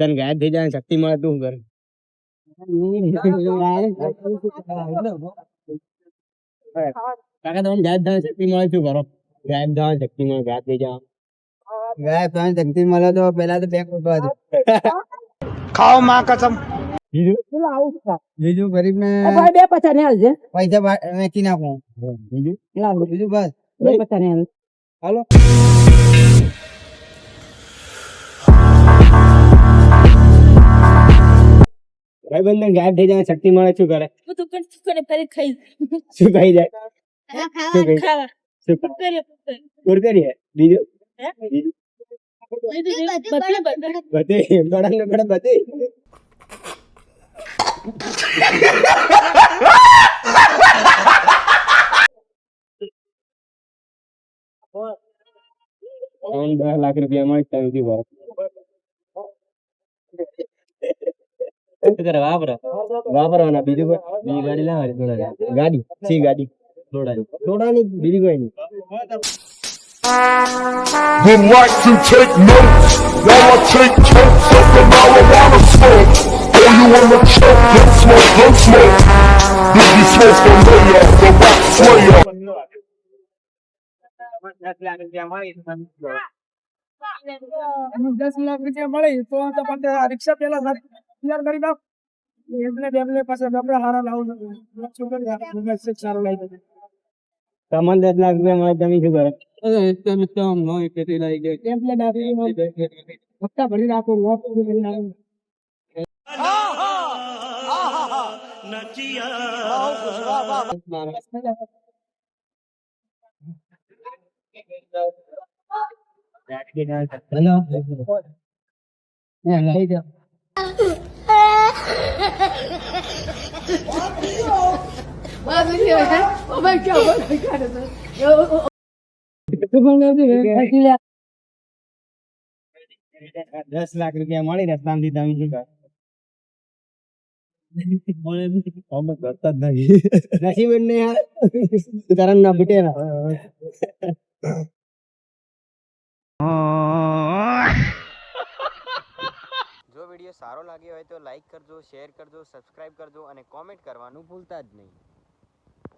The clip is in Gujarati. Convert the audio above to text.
તને ગાયબ થઈ જાય શક્તિ મળે તું કરે કાકા તમને ગાયબ થવાની શક્તિ મળે શું કરો ગાયબ થવાની શક્તિ મળે ગાયબ થઈ જાવ ગાયબ થવાની શક્તિ મળે તો પેલા તો બેંક ઉઠવા દો બીજું? બીજું ગરીબ ને બે પચાસ ને હાલજે પૈસા બા- વેચી નાખું બીજું બીજું બસ. બે પચાસ ને હાલ હાલો. ભાઈ બંધન ગાયબ થઈ જાય શક્તિ મળે શું કરે? હું તો કણ કણ ફરી ખાઈ શું ખાઈ જાય? શું ખાઈ? ખાવા. શું ખાય? કરે કુરકરી હે બીજું? હે? બીજું? બધી બધી બધી ગળા ને ગળા બધી ત્રણ દસ લાખ રૂપિયા મળે ત્યાં કરે વાપરો વાપરવાના બીજું કોઈ બીજી ગાડી લાવવાની થોડા ગાડી સી ગાડી થોડાની થોડાની બીજી કોઈ નહીં would like to take notes while I take totes of the marijuana smoke. Oh, you wanna choke? Don't smoke, don't smoke. Biggie smoke the layer, the rock slayer. દસ લાખ રૂપિયા મળે તો રિક્ષા પેલા તૈયાર કરી દો એમને બેમને પાસે આપણે હારા લાવું છોકરી સારો લાવી દે તમને દસ લાખ રૂપિયા મળે તમે શું કરો ટેમ્પલેટ આપી હપ્તા ભરી રાખો લોક ભરી નાખો હેલો હે લઈ જાઓ દસ લાખ રૂપિયા મળી રસ્તામાંથી તમે શું કરો નસીબ યાર ના બીટે ના જો સારો લાગ્યો હોય તો લાઈક કરજો શેર કરજો સબસ્ક્રાઇબ કરજો અને કોમેન્ટ કરવાનું ભૂલતા જ નહીં.